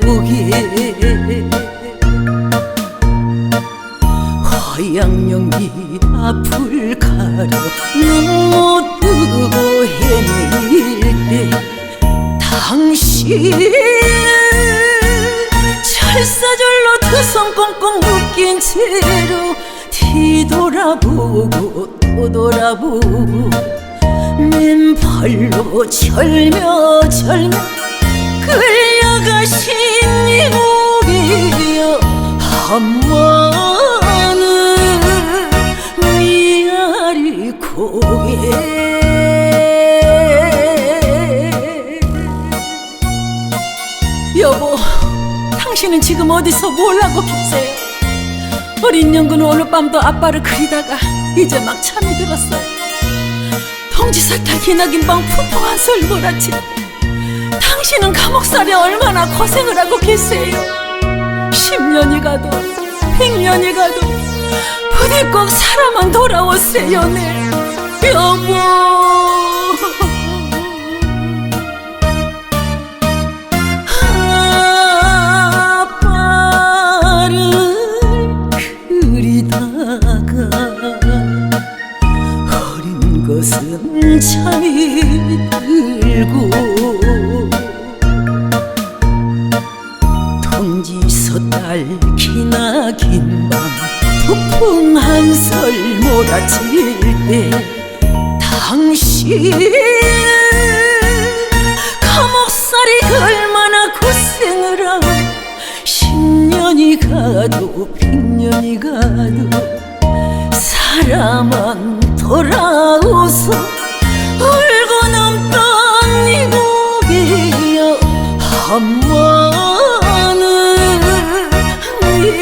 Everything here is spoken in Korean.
고개 화양 연기 앞을 가려 눈못 뜨고 헤매일 때 당신 철사절로 두 손 꽁꽁 묶인 채로 뒤돌아보고 또 돌아보고 맨발로 절며 절며 끌려가신 이목이여 한마는 위아리 고개 여보 당신은 지금 어디서 뭘 하고 계세요? 어린 영구는 오늘 밤도 아빠를 그리다가 이제 막 잠이 들었어요 동지사타 기나긴 밤 푸푸 한솔 몰아치. 당신은 감옥살이 얼마나 고생을 하고 계세요? 10년이 가도 100년이 가도 부디 꼭 사람은 돌아오세요 네. 여보 잠이 들고 동지서 딸 기나 긴 밤 폭풍 한설 몰아칠 때 당신 감옥살이 얼마나 고생을 하고 10년이 가도 100년이 가도 사람은 돌아오서 한마는 위아리